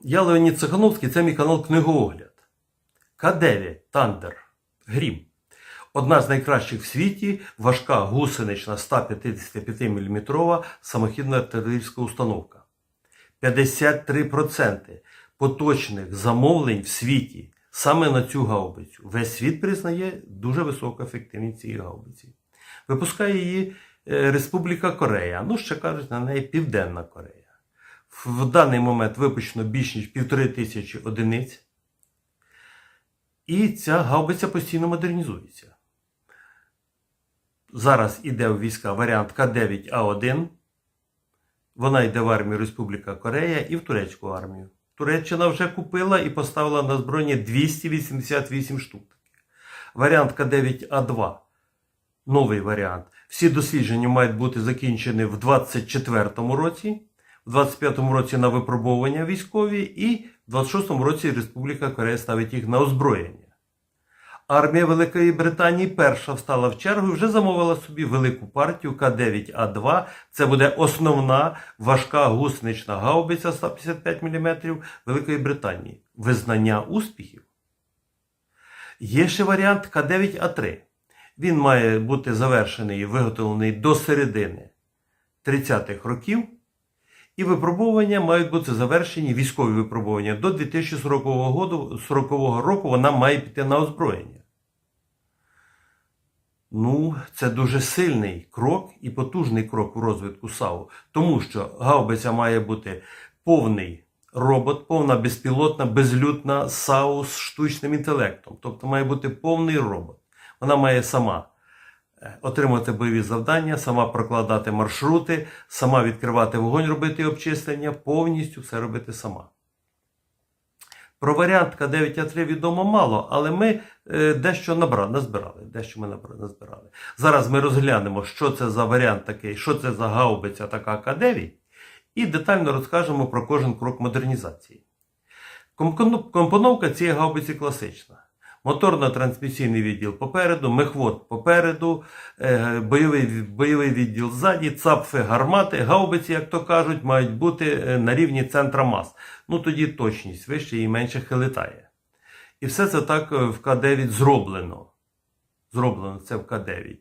Я Леонід Цехановський, це мій канал Книгоогляд. К9 Тандер Грім. Одна з найкращих в світі важка гусенична 155 мм самохідна артилерійська установка. 53% поточних замовлень в світі саме на цю гаубицю. Весь світ признає дуже високу ефективність цієї гаубиці. Випускає її е, Республіка Корея, ну ще кажуть на неї Південна Корея. В даний момент випущено більш ніж півтори тисячі одиниць. І ця гаубиця постійно модернізується. Зараз іде в війська варіант К9А1. Вона йде в армію Республіка Корея і в турецьку армію. Туреччина вже купила і поставила на збройні 288 штук. Варіант К9А2. Новий варіант. Всі дослідження мають бути закінчені в 2024 році, в 2025 році на випробовування військові, і в 2026 році Республіка Корея ставить їх на озброєння. Армія Великої Британії перша встала в чергу і вже замовила собі велику партію К9А2. Це буде основна важка гусенична гаубиця 155 мм Великої Британії. Визнання успіхів. Є ще варіант К9А3. Він має бути завершений і виготовлений до середини 30-х років. І випробування мають бути завершені, військові випробування до 2040 року, вона має піти на озброєння. Ну, це дуже сильний крок і потужний крок у розвитку САУ, тому що гаубиця має бути повний робот, повна безпілотна, безлютна САУ з штучним інтелектом. Тобто має бути повний робот. Вона має сама отримувати бойові завдання, сама прокладати маршрути, сама відкривати вогонь, робити обчислення, повністю все робити сама. Про варіант К9А3 відомо мало, але ми е, дещо набрали, назбирали. Дещо ми назбирали. Зараз ми розглянемо, що це за варіант такий, що це за гаубиця така К9, і детально розкажемо про кожен крок модернізації. Компоновка цієї гаубиці класична. Моторно-трансмісійний відділ попереду, мехвод попереду, е, бойовий, бойовий відділ ззаді, цапфи, гармати, гаубиці, як то кажуть, мають бути е, на рівні центра мас. Ну тоді точність вище і менше хилитає. І все це так е, в К9 зроблено. Зроблено це в К9.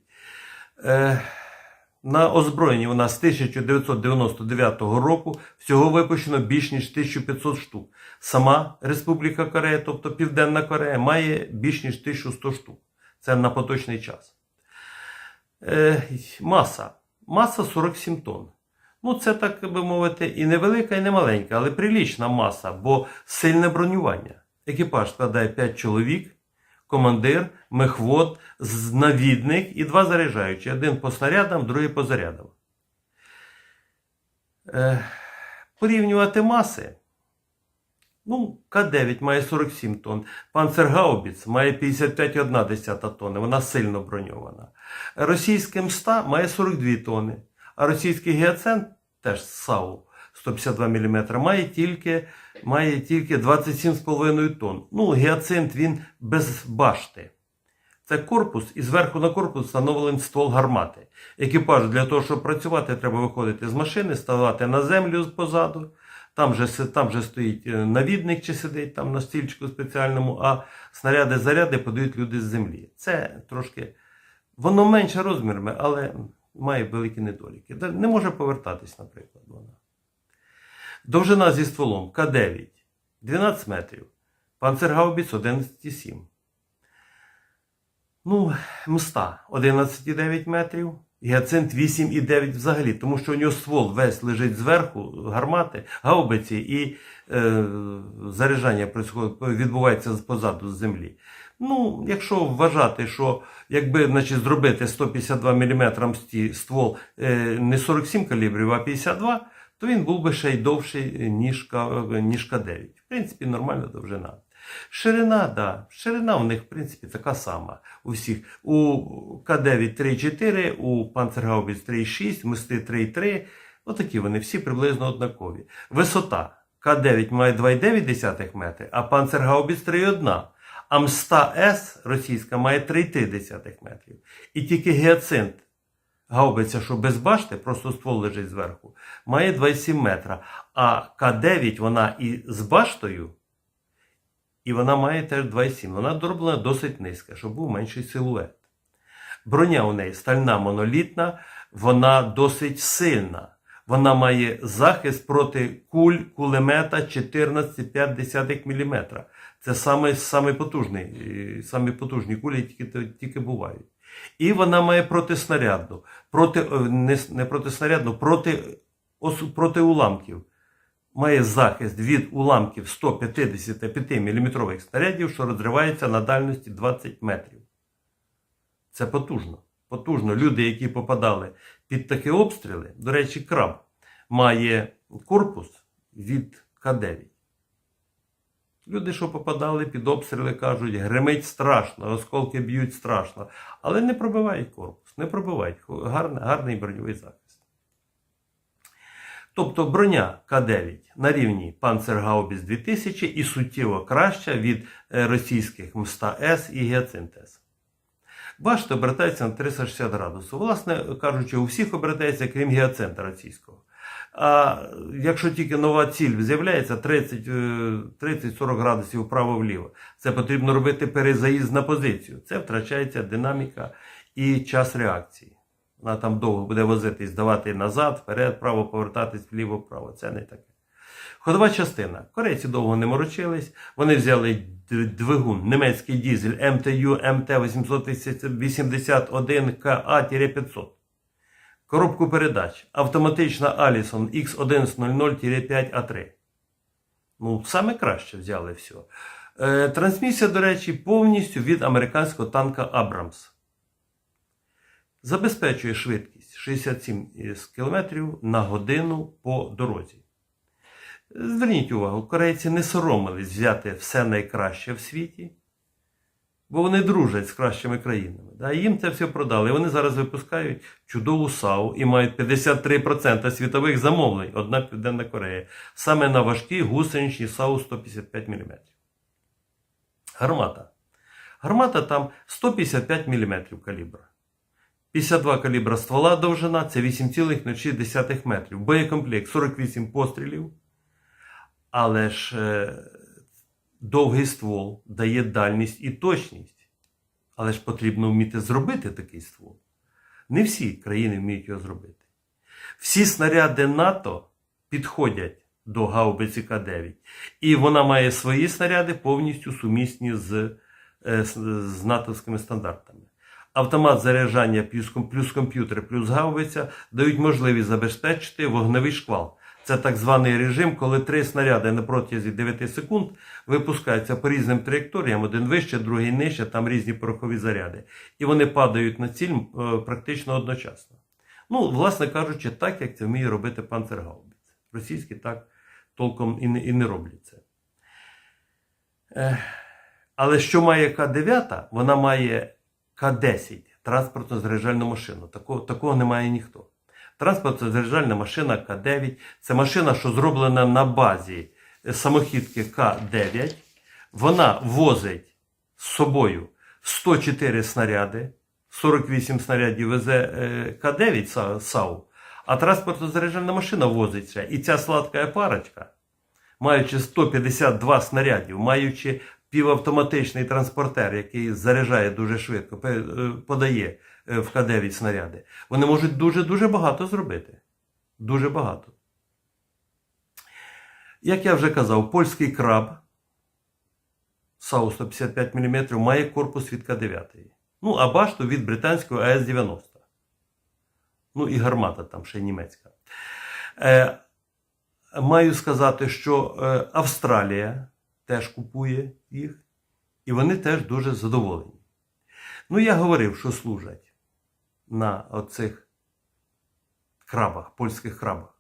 На озброєнні вона з 1999 року всього випущено більш ніж 1500 штук. Сама Республіка Корея, тобто Південна Корея, має більш ніж 1100 штук. Це на поточний час. Е, маса. Маса 47 тонн. Ну, це, так би мовити, і невелика, і не маленька, але прилічна маса, бо сильне бронювання. Екіпаж складає 5 чоловік, командир, мехвод, навідник і два заряджаючі. Один по снарядам, другий по зарядам. Е, порівнювати маси. Ну, К9 має 47 тонн. Панцергаубіц має 55,1 тонни. Вона сильно броньована. Російське МСТА має 42 тонни. А російський гіацент, теж САУ 152 мм, має тільки, має тільки 27,5 тонн. Ну, гіацинт він без башти. Це корпус, і зверху на корпус встановлений ствол гармати. Екіпаж для того, щоб працювати, треба виходити з машини, ставати на землю позаду. Там же, там же стоїть е, навідник чи сидить там на стільчику спеціальному, а снаряди заряди подають люди з землі. Це трошки. Воно менше розмірами, але має великі недоліки. Не може повертатись, наприклад, вона. Довжина зі стволом К9 12 метрів. Панцергаубіц 11,7. Ну, мста 11,9 метрів. Гіацинт 8,9 взагалі, тому що у нього ствол весь лежить зверху, гармати, гаубиці і е, заряджання відбувається позаду з землі. Ну, якщо вважати, що якби значить, зробити 152 мм ствол е, не 47 калібрів, а 52, то він був би ще й довший, ніж, К- ніж К9. В принципі, нормальна довжина. Ширина, да. Ширина у них, в принципі, така сама. У всіх. У К9 3,4, у Панцергаубіц 3,6, Мисти 3,3. Отакі вони всі приблизно однакові. Висота. К9 має 2,9 метри, а Панцергаубіц 3,1. А Мста С російська має 3,3 метрів. І тільки гіацинт гаубиця, що без башти, просто ствол лежить зверху, має 27 метра. А К9 вона і з баштою, і вона має теж 2,7. Вона дороблена досить низька, щоб був менший силует. Броня у неї стальна монолітна, вона досить сильна. Вона має захист проти куль кулемета 14,5 мм. Це саме, саме потужний, е, самі потужні кулі, тільки, тільки бувають. І вона має протиснарядну, проти, е, не, не протиснарядну, проти, ос- проти уламків. Має захист від уламків 155 мм снарядів, що розриваються на дальності 20 метрів. Це потужно. Потужно. Люди, які попадали під такі обстріли, до речі, краб має корпус від К9. Люди, що попадали під обстріли, кажуть, гримить страшно, осколки б'ють страшно, але не пробивають корпус, не пробивають. Гарний, гарний броньовий захист. Тобто броня К9 на рівні Панцергаубіс 2000 і суттєво краща від е, російських Мста С і Гіацинт С. Башта обертається на 360 градусів. Власне кажучи, у всіх обертається, крім гіацента російського. А якщо тільки нова ціль з'являється 30, е, 30-40 градусів вправо-вліво, це потрібно робити перезаїзд на позицію. Це втрачається динаміка і час реакції. Вона там довго буде возитись, давати назад, вперед, вправо, повертатись вліво, вправо. Це не таке. Ходова частина. Корейці довго не морочились. Вони взяли двигун, німецький дізель МТУ МТ-881КА-500. Коробку передач. Автоматична Allison X1100-5А3. Ну, саме краще взяли все. Е, трансмісія, до речі, повністю від американського танка Абрамс. Забезпечує швидкість 67 км на годину по дорозі. Зверніть увагу, корейці не соромились взяти все найкраще в світі, бо вони дружать з кращими країнами. Да? Їм це все продали. Вони зараз випускають чудову САУ і мають 53% світових замовлень, одна Південна Корея, саме на важкі гусеничні САУ 155 мм. Гармата. Гармата там 155 мм калібра. 52 калібра ствола довжина це 8,06 метрів. Боєкомплект 48 пострілів. Але ж е, довгий ствол дає дальність і точність. Але ж потрібно вміти зробити такий ствол. Не всі країни вміють його зробити. Всі снаряди НАТО підходять до гаубиці К-9. І вона має свої снаряди повністю сумісні з, е, з, натовськими стандартами. Автомат заряджання плюс комп'ютер плюс гаубиця дають можливість забезпечити вогневий шквал. Це так званий режим, коли три снаряди на протязі 9 секунд випускаються по різним траєкторіям, один вище, другий нижче, там різні порохові заряди. І вони падають на ціль е, практично одночасно. Ну, власне кажучи, так як це вміє робити панцергаубіц. Російські так толком і не, і не роблять це. Але що має К-9? Вона має К-10 транспортно заряджальну машину. Такого, такого не ніхто. Транспортно заряджальна машина К-9 це машина, що зроблена на базі е, самохідки К-9. Вона возить з собою 104 снаряди, 48 снарядів везе е, К-9 САУ, а транспортно заряджальна машина возить ще. І ця сладка парочка, маючи 152 снарядів, маючи півавтоматичний транспортер, який заряджає дуже швидко, е, подає в К-9 снаряди, вони можуть дуже-дуже багато зробити. Дуже багато. Як я вже казав, польський краб САУ 155 мм має корпус від К-9. Ну, а башту від британського АС-90. Ну і гармата там ще німецька. Е, маю сказати, що е, Австралія теж купує їх, і вони теж дуже задоволені. Ну, я говорив, що служать на оцих крабах, польських крабах.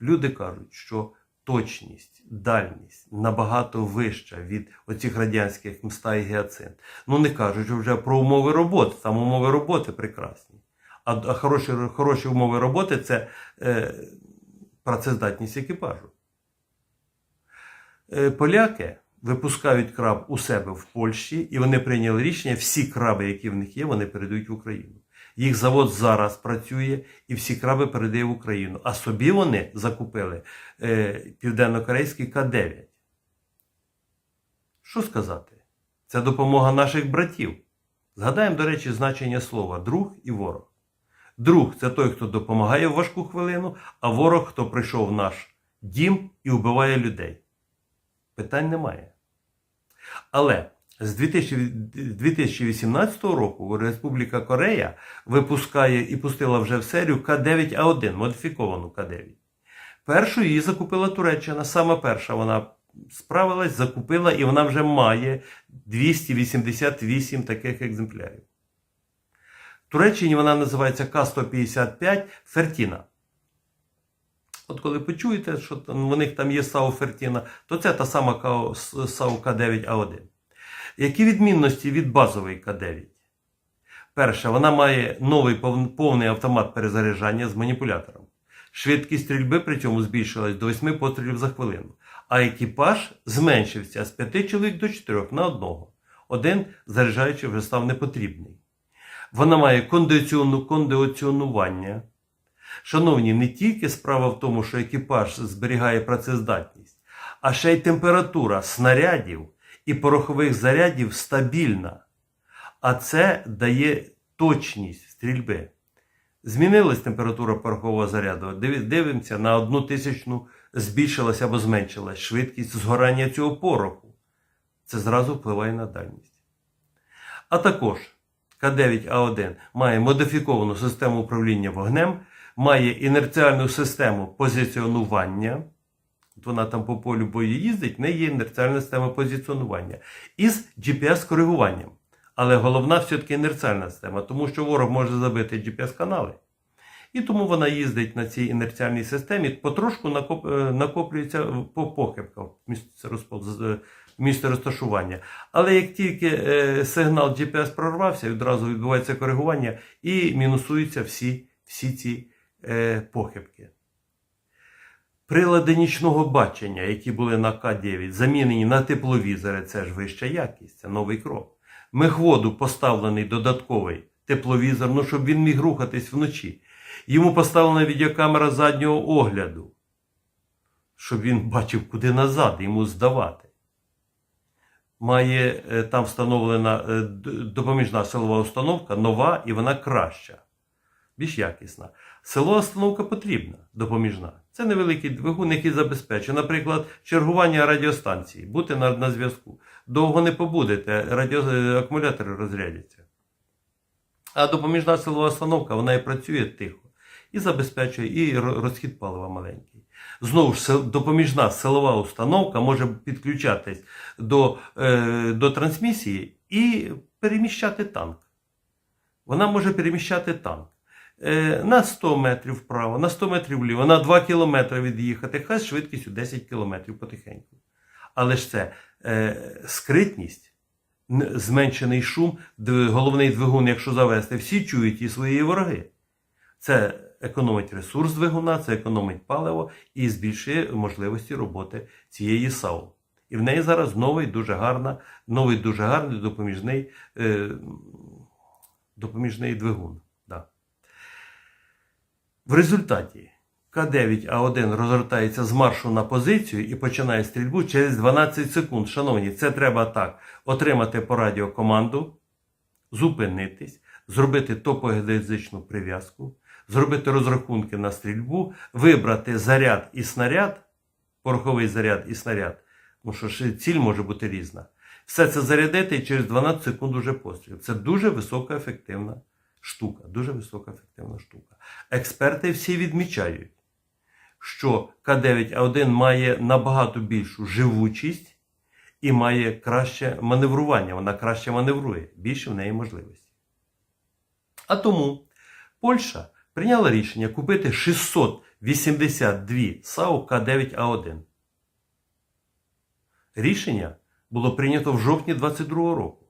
Люди кажуть, що точність, дальність набагато вища від оцих радянських мста і гіацинт. Ну, не кажуть вже про умови роботи, там умови роботи прекрасні. А, хороші, хороші умови роботи це е, працездатність екіпажу. Е, поляки випускають краб у себе в Польщі, і вони прийняли рішення, всі краби, які в них є, вони передають в Україну. Їх завод зараз працює і всі краби передає в Україну. А собі вони закупили е, південно-корейський К-9. Що сказати? Це допомога наших братів. Згадаємо, до речі, значення слова друг і ворог. Друг це той, хто допомагає в важку хвилину, а ворог, хто прийшов в наш дім і вбиває людей. Питань немає. Але з 2018 року Республіка Корея випускає і пустила вже в серію К9А1, модифіковану К9. Першу її закупила Туреччина, саме перша вона справилась, закупила, і вона вже має 288 таких екземплярів. В Туреччині вона називається К-155 Фертіна. От коли почуєте, що у них там є САУ Фертіна, то це та сама САУ К9А1. Які відмінності від базової К9? Перше, вона має новий повний автомат перезаряджання з маніпулятором. Швидкість стрільби при цьому збільшилась до 8 пострілів за хвилину, а екіпаж зменшився з 5 чоловік до 4 на одного. Один заряджаючий вже став непотрібний. Вона має кондиціону, кондиціонування. Шановні, не тільки справа в тому, що екіпаж зберігає працездатність, а ще й температура снарядів і порохових зарядів стабільна. А це дає точність стрільби. Змінилась температура порохового заряду. Дивимося, на одну тисячну збільшилася або зменшилась швидкість згорання цього пороху. Це зразу впливає на дальність. А також К9А1 має модифіковану систему управління вогнем, має інерціальну систему позиціонування. От Вона там по полю бою їздить, в неї є інерціальна система позиціонування із GPS-коригуванням. Але головна все-таки інерціальна система, тому що ворог може забити GPS-канали. І тому вона їздить на цій інерціальній системі, потрошку е, накоплюється по похибках місце розташування. Але як тільки е, сигнал GPS прорвався, відразу відбувається коригування і мінусуються всі, всі ці е, похибки. Прилади нічного бачення, які були на К9, замінені на тепловізори, це ж вища якість, це новий крок. Мехводу поставлений додатковий тепловізор, ну щоб він міг рухатись вночі. Йому поставлена відеокамера заднього огляду, щоб він бачив, куди назад йому здавати. Має е, там встановлена е, допоміжна силова установка, нова і вона краща, більш якісна. Силова установка потрібна, допоміжна. Це невеликий двигун, який забезпечує, наприклад, чергування радіостанції, бути на, на зв'язку. Довго не побудете, радіо, е, акумулятори розрядяться. А допоміжна силова установка, вона і працює тихо, і забезпечує, і розхід палива маленький. Знову ж, допоміжна силова установка може підключатись до, е, до трансмісії і переміщати танк. Вона може переміщати танк на 100 метрів вправо, на 100 метрів вліво, на 2 кілометри від'їхати, хай з швидкістю 10 кілометрів потихеньку. Але ж це е, скритність, зменшений шум, головний двигун, якщо завести, всі чують і свої вороги. Це економить ресурс двигуна, це економить паливо і збільшує можливості роботи цієї САУ. І в неї зараз новий дуже гарна, новий дуже гарний допоміжний, е, допоміжний двигун. В результаті К9А1 розгортається з маршу на позицію і починає стрільбу через 12 секунд. Шановні, це треба так: отримати по радіо команду, зупинитись, зробити топогеодезичну прив'язку, зробити розрахунки на стрільбу, вибрати заряд і снаряд, пороховий заряд і снаряд, тому що ціль може бути різна. Все це зарядити і через 12 секунд уже постріл. Це дуже високоефективна штука. Дуже високоефективна штука. Експерти всі відмічають, що К9А1 має набагато більшу живучість і має краще маневрування. Вона краще маневрує, більше в неї можливості. А тому Польща прийняла рішення купити 682 САУ К9А1. Рішення було прийнято в жовтні 22 року.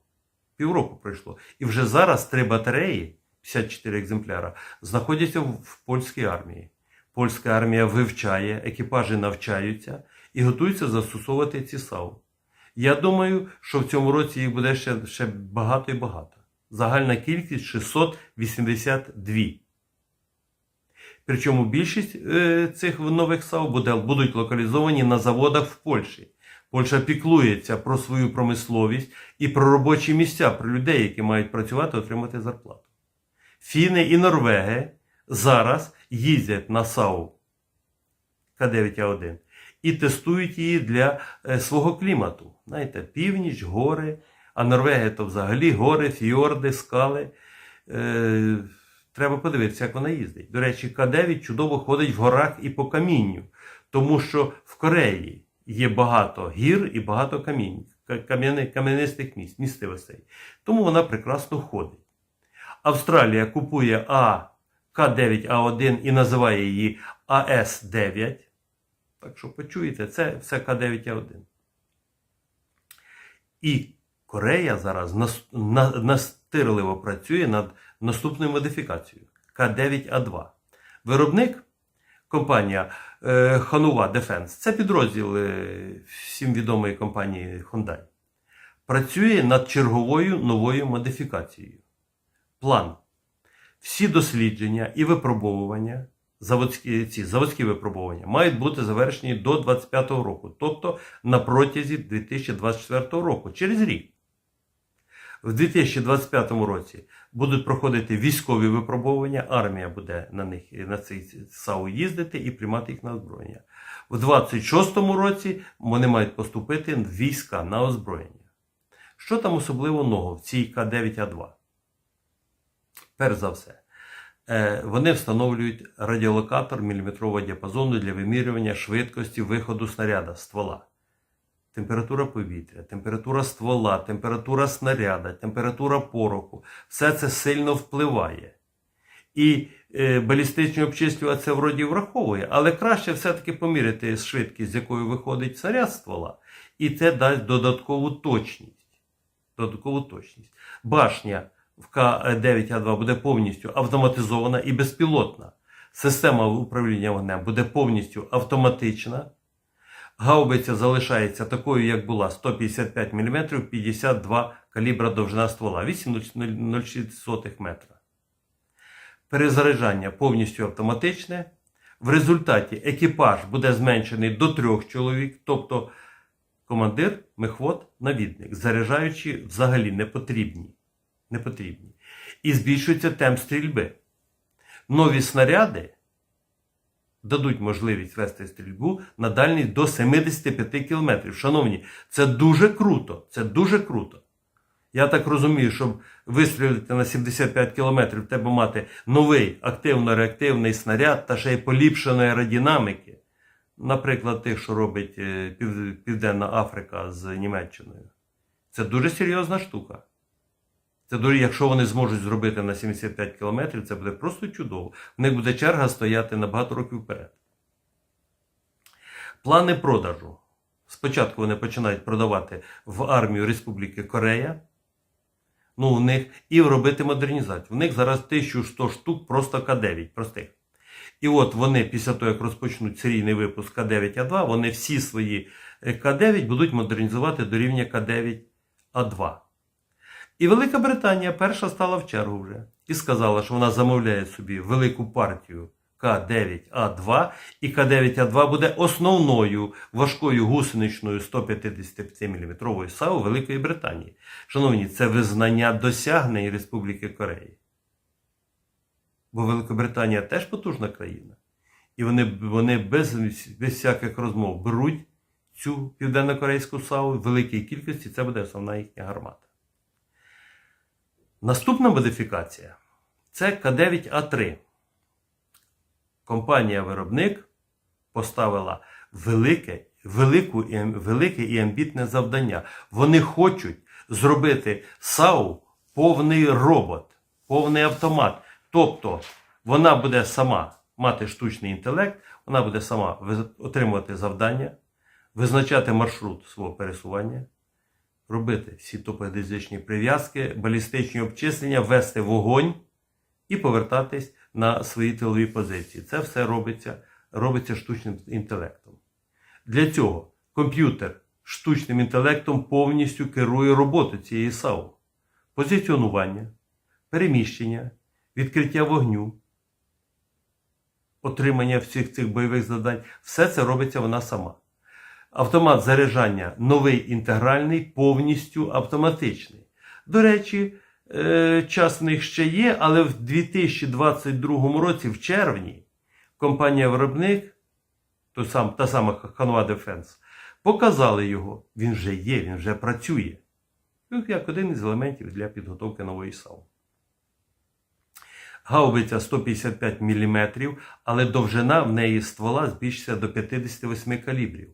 Півроку пройшло. І вже зараз три батареї, 54 екземпляра, знаходяться в, польській армії. Польська армія вивчає, екіпажі навчаються і готуються застосовувати ці САУ. Я думаю, що в цьому році їх буде ще, ще багато і багато. Загальна кількість 682. Причому більшість е, цих нових САУ буде, будуть локалізовані на заводах в Польщі. Польща піклується про свою промисловість і про робочі місця, про людей, які мають працювати, отримати зарплату. Фіни і Норвеги зараз їздять на САУ К9А1 і тестують її для е, свого клімату. Знаєте, північ, гори, а Норвегія то взагалі гори, фіорди, скали. Е, треба подивитися, як вона їздить. До речі, К9 чудово ходить в горах і по камінню, тому що в Кореї є багато гір і багато кам'янистих місць, місцевостей. Тому вона прекрасно ходить. Австралія купує А К9А1 і називає її АС9. Так що почуєте, це все К9А1. І Корея зараз нас- на- настирливо працює над наступною модифікацією К9А2. Виробник компанія е, Hanwha Defense, це підрозділ е, всім відомої компанії Hyundai, працює над черговою новою модифікацією. План. Всі дослідження і випробовування, заводські, ці заводські випробування мають бути завершені до 2025 року, тобто на протязі 2024 року, через рік. В 2025 році будуть проходити військові випробування, армія буде на них на цей САУ їздити і приймати їх на озброєння. В 2026 році вони мають поступити в війська на озброєння. Що там особливо нового в цій К9А2? Перш за все, е, вони встановлюють радіолокатор міліметрового діапазону для вимірювання швидкості виходу снаряда ствола. Температура повітря, температура ствола, температура снаряда, температура пороху все це сильно впливає. І е, балістичний обчислювач це вроді враховує, але краще все-таки поміряти швидкість, з якою виходить снаряд ствола, і це дасть додаткову точність. Додаткову точність. Башня в К9А2 буде повністю автоматизована і безпілотна. Система управління вогнем буде повністю автоматична. Гаубиця залишається такою, як була 155 мм, 52 калібра довжина ствола, 8,06 метра. Перезаряджання повністю автоматичне. В результаті екіпаж буде зменшений до трьох чоловік, тобто командир, мехвод, навідник, заряджаючі взагалі не потрібні. Не потрібні. І збільшується темп стрільби. Нові снаряди дадуть можливість вести стрільбу на дальність до 75 км. Шановні, це дуже круто. Це дуже круто. Я так розумію, щоб вистрілити на 75 км, треба мати новий активно-реактивний снаряд та ще й поліпшеної аеродинамики. Наприклад, тих, що робить е, Південна Африка з Німеччиною. Це дуже серйозна штука. Це дуже, якщо вони зможуть зробити на 75 км, це буде просто чудово. В них буде черга стояти на багато років вперед. Плани продажу. Спочатку вони починають продавати в армію Республіки Корея. Ну, у них і робити модернізацію. У них зараз 1100 штук просто К9 простих. І от вони після того, як розпочнуть серійний випуск К9А2, вони всі свої е, К9 будуть модернізувати до рівня К9А2. І Велика Британія перша стала в чергу вже і сказала, що вона замовляє собі велику партію К9А2, і К9А2 буде основною важкою гусеничною 155 мм САУ Великої Британії. Шановні, це визнання досягнень Республіки Кореї. Бо Великобританія теж потужна країна. І вони, вони без, без всяких розмов беруть цю південно-корейську САУ в великій кількості, це буде основна їхня гармата. Наступна модифікація це К9А3. Компанія-виробник поставила велике, велику, і велике і амбітне завдання. Вони хочуть зробити САУ повний робот, повний автомат. Тобто вона буде сама мати штучний інтелект, вона буде сама отримувати завдання, визначати маршрут свого пересування, робити всі топогеодезичні прив'язки, балістичні обчислення, вести вогонь і повертатись на свої тилові позиції. Це все робиться, робиться штучним інтелектом. Для цього комп'ютер штучним інтелектом повністю керує роботою цієї САУ. позиціонування, переміщення, відкриття вогню, отримання всіх цих бойових завдань. Все це робиться вона сама. Автомат заряджання новий інтегральний, повністю автоматичний. До речі, е, час в них ще є, але в 2022 році, в червні, компанія-виробник, сам, та сама Hanwha Defense, показали його. Він вже є, він вже працює. Ну, Як один із елементів для підготовки нової САУ. Гаубиця 155 мм, але довжина в неї ствола збільшиться до 58 калібрів.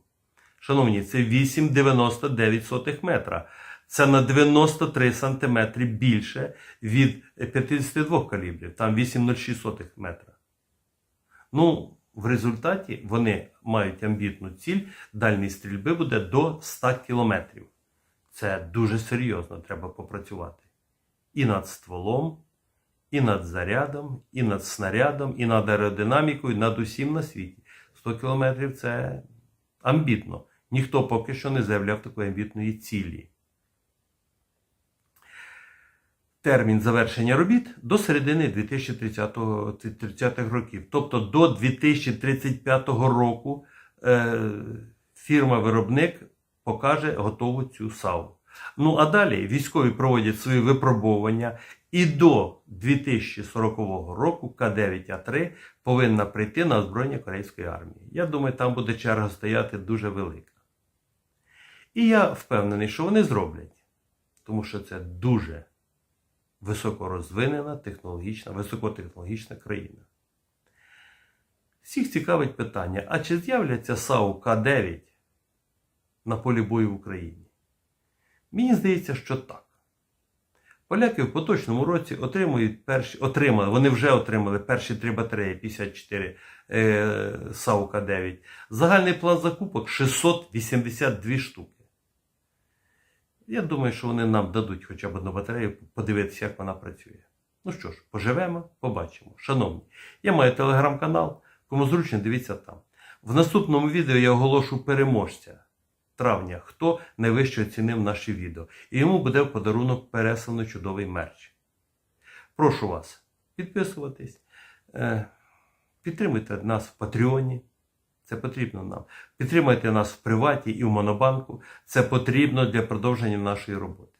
Шановні, це 8,99 метра. Це на 93 см більше від 52 калібрів, там 8,06 метра. Ну, в результаті вони мають амбітну ціль, дальність стрільби буде до 100 кілометрів. Це дуже серйозно треба попрацювати. І над стволом, і над зарядом, і над снарядом, і над аеродинамікою, і над усім на світі. 100 кілометрів це амбітно. Ніхто поки що не заявляв такої амбітної цілі. Термін завершення робіт до середини 2030-х років. Тобто до 2035 року е, фірма-виробник покаже готову цю САУ. Ну а далі військові проводять свої випробування, і до 2040 року К9А3 повинна прийти на озброєння Корейської армії. Я думаю, там буде черга стояти дуже велика. І я впевнений, що вони зроблять, тому що це дуже високорозвинена технологічна, високотехнологічна країна. Всіх цікавить питання: а чи з'являться САУ К9 на полі бою в Україні? Мені здається, що так. Поляки в поточному році отримують перші, отримали, вони вже отримали перші три батареї 54 е, САУ К9. Загальний план закупок 682 штуки. Я думаю, що вони нам дадуть хоча б одну батарею, подивитися, як вона працює. Ну що ж, поживемо, побачимо. Шановні, я маю телеграм-канал, кому зручно, дивіться там. В наступному відео я оголошу переможця травня, хто найвище оцінив наші відео. І йому буде в подарунок переслано чудовий мерч. Прошу вас підписуватись, е, підтримуйте нас в Патреоні. Це потрібно нам. Підтримайте нас в приваті і в Монобанку. Це потрібно для продовження нашої роботи.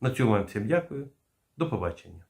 На цьому вам всім дякую. До побачення.